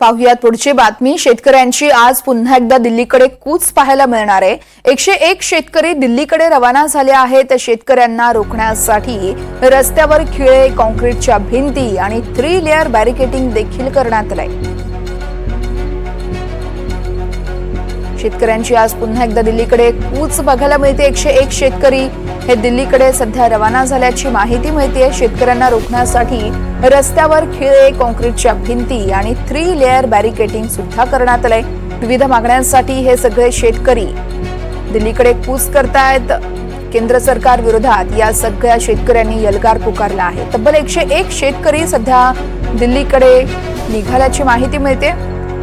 पाहुयात पुढची बातमी. शेतकऱ्यांची आज पुन्हा एकदा दिल्लीकडे कूच पाहायला मिळणार आहे. एकशे एक शेतकरी दिल्लीकडे रवाना झाले आहेत. शेतकऱ्यांना रोखण्यासाठी रस्त्यावर खिळे कॉन्क्रीटच्या भिंती आणि थ्री लेअर बॅरिकेटिंग देखील करण्यात आलंय. शेतकऱ्यांची आज पुन्हा एकदा दिल्लीकडे कूच बघायला मिळते. एकशे एक शेतकरी हे दिल्लीकडे सध्या रवाना झाल्याची माहिती मिळते शेतकऱ्यांना रोखण्यासाठी रस्त्यावर खिळे कॉन्क्रीटच्या भिंती आणि थ्री लेअर बॅरिकेटिंग सुद्धा करण्यात आलंय. विविध मागण्यांसाठी हे सगळे शेतकरी दिल्लीकडे कूच करतायत. केंद्र सरकार विरोधात या सगळ्या शेतकऱ्यांनी यलगार पुकारला आहे. तब्बल एकशे एक शेतकरी सध्या दिल्लीकडे निघाल्याची माहिती मिळते.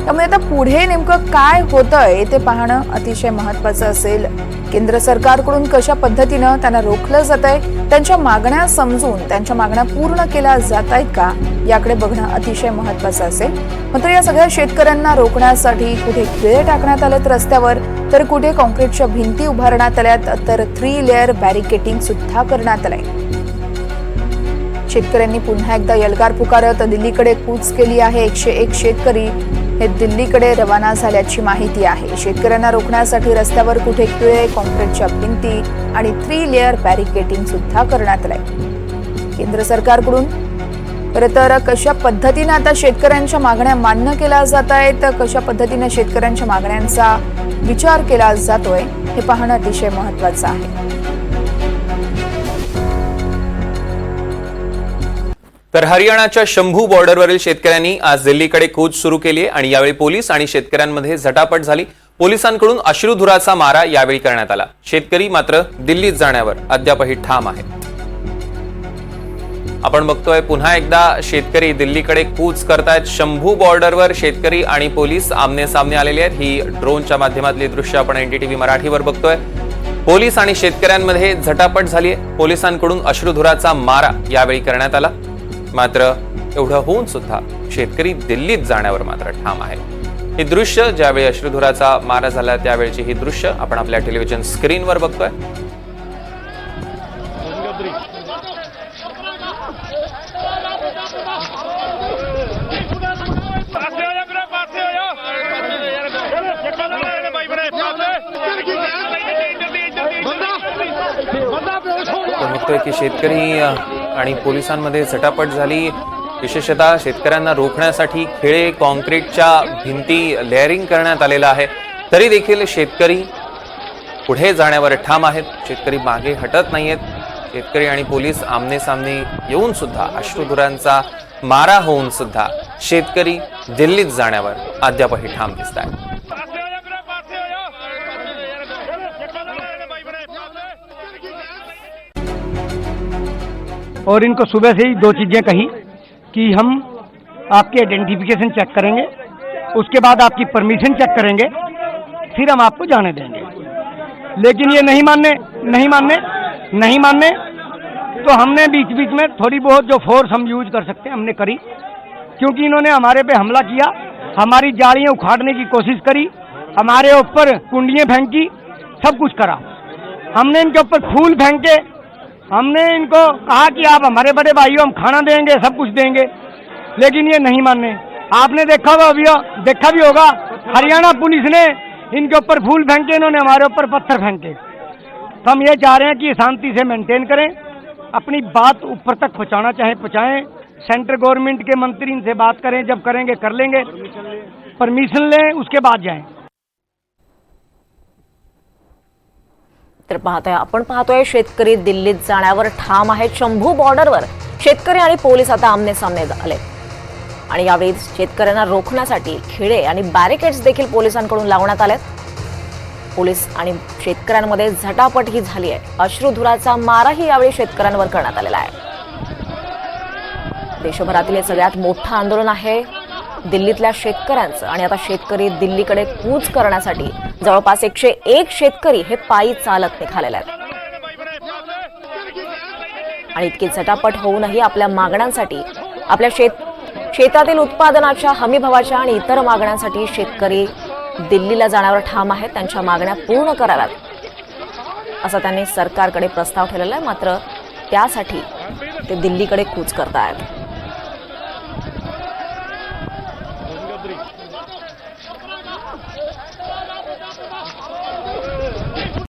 त्यामुळे आता पुढे नेमकं काय होतंय ते पाहणं अतिशय महत्वाचं असेल. केंद्र सरकारकडून कशा पद्धतीनं त्यांना रोखलं जात आहे त्यांच्या मागण्या समजून त्यांच्या मागण्या पूर्ण केल्या जात आहेत का याकडे बघणं अतिशय महत्वाचं असेल. मात्र या सगळ्या शेतकऱ्यांना रोखण्यासाठी कुठे खिळे टाकण्यात आलेत रस्त्यावर तर कुठे कॉन्क्रीटच्या भिंती उभारण्यात आल्यात तर थ्री लेअर बॅरिकेटिंग सुद्धा करण्यात आलंय. शेतकऱ्यांनी पुन्हा एकदा यलगार पुकारत दिल्लीकडे कूच केली आहे. एकशे एक शेतकरी हे दिल्लीकडे रवाना झाल्याची माहिती आहे. शेतकऱ्यांना रोखण्यासाठी रस्त्यावर कुठे किळे कॉन्क्रीटच्या भिंती आणि थ्री लेअर बॅरिकेटिंग सुद्धा करण्यात आलंय. केंद्र सरकारकडून खरं तर कशा पद्धतीनं आता शेतकऱ्यांच्या मागण्या मान्य केल्या जात आहेत कशा पद्धतीनं शेतकऱ्यांच्या मागण्यांचा विचार केला जातोय हे पाहणं अतिशय महत्वाचं आहे. तर हरियाणाच्या शंभू बॉर्डरवरील शेतकऱ्यांनी आज दिल्लीकडे कूच सुरू केली आहे आणि यावेळी पोलीस आणि शेतकऱ्यांमध्ये झटापट झाली. पोलिसांकडून अश्रुधुराचा मारा यावेळी करण्यात आला. शेतकरी मात्र दिल्लीत जाण्यावर अद्यापही ठाम आहे आपण बघतोय पुन्हा एकदा शेतकरी दिल्लीकडे कूच करतायत. शंभू बॉर्डरवर शेतकरी आणि पोलीस आमने सामने आलेले आहेत. ही ड्रोनच्या माध्यमातली दृश्य आपण एनडीटीव्ही मराठीवर बघतोय. पोलीस आणि शेतकऱ्यांमध्ये झटापट झाली आहे. पोलिसांकडून अश्रुधुराचा मारा यावेळी करण्यात आला. मात्र एवढं होऊन सुद्धा शेतकरी दिल्लीत जाण्यावर मात्र ठाम आहे. हे दृश्य ज्यावेळी अश्रुधुराचा मारा झाला त्यावेळेची हे दृश्य आपण आपल्या टेलिव्हिजन स्क्रीनवर बघतोय. बघतोय की शेतकरी आणि पोलिसांमध्ये झटापट झाली. विशेषतः शेतकऱ्यांना रोखण्यासाठी खेळे कॉन्क्रीटच्या भिंती लेअरिंग करण्यात आलेलं आहे. तरी देखील शेतकरी पुढे जाण्यावर ठाम आहेत. शेतकरी मागे हटत नाहीयेत. शेतकरी आणि पोलीस आमने सामने येऊन सुद्धा अश्रुधुरांचा मारा होऊन सुद्धा शेतकरी दिल्लीत जाण्यावर अद्यापही ठाम दिसत आहेत और इनको सुबह से ही दो चीज़ें कही कि हम आपकी आइडेंटिफिकेशन चेक करेंगे, उसके बाद आपकी परमिशन चेक करेंगे, फिर हम आपको जाने देंगे। लेकिन ये नहीं मानने नहीं मानने नहीं मानने तो हमने बीच बीच में थोड़ी बहुत जो फोर्स हम यूज़ कर सकते हैं, हमने करी। क्योंकि इन्होंने हमारे पे हमला किया, हमारी जालियाँ उखाड़ने की कोशिश करी, हमारे ऊपर कुंडियाँ फेंकी, सब कुछ करा। हमने इनके ऊपर फूल फेंके हमने इनको कहा कि आप हमारे बड़े भाइयों, हम खाना देंगे, सब कुछ देंगे। लेकिन ये नहीं मानने। आपने देखा होगा, अभी देखा भी होगा, हरियाणा पुलिस ने इनके ऊपर फूल फेंके, इन्होंने हमारे ऊपर पत्थर फेंके। तो हम ये चाह रहे हैं कि शांति से मेंटेन करें, अपनी बात ऊपर तक पहुंचाना चाहे, पहुंचाएँ। सेंट्रल गवर्नमेंट के मंत्री इनसे बात करें, जब करेंगे, कर लेंगे। परमिशन लें, उसके बाद जाएँ। तर पाहतोय आपण पाहतोय शेतकरी दिल्लीत जाण्यावर ठाम आहेत. शंभू बॉर्डरवर शेतकरी आणि पोलीस आता आमने सामने आले आणि यावेळी शेतकऱ्यांना रोखण्यासाठी खिळे आणि बॅरिकेड्स देखील पोलिसांकडून लावण्यात आलेत. पोलीस आणि शेतकऱ्यांमध्ये झटापट ही झाली आहे. अश्रुधुराचा माराही यावेळी शेतकऱ्यांवर करण्यात आलेला आहे. देशभरातील हे सगळ्यात मोठं आंदोलन आहे. दिल्लीतल्या शेतकऱ्यांचं. आणि आता शेतकरी दिल्लीकडे कूच करण्यासाठी जवळपास एकशे एक शेतकरी हे पायी चालत निघालेले आहेत. आणि इतकी झटापट होऊनही आपल्या मागण्यांसाठी आपल्या शेत शेतातील उत्पादनाच्या हमीभावाच्या आणि इतर मागण्यांसाठी शेतकरी दिल्लीला जाण्यावर ठाम आहेत. त्यांच्या मागण्या पूर्ण कराव्यात. असा त्यांनी सरकारकडे प्रस्ताव ठेवलेला आहे. मात्र त्यासाठी ते दिल्लीकडे कूच करतायत.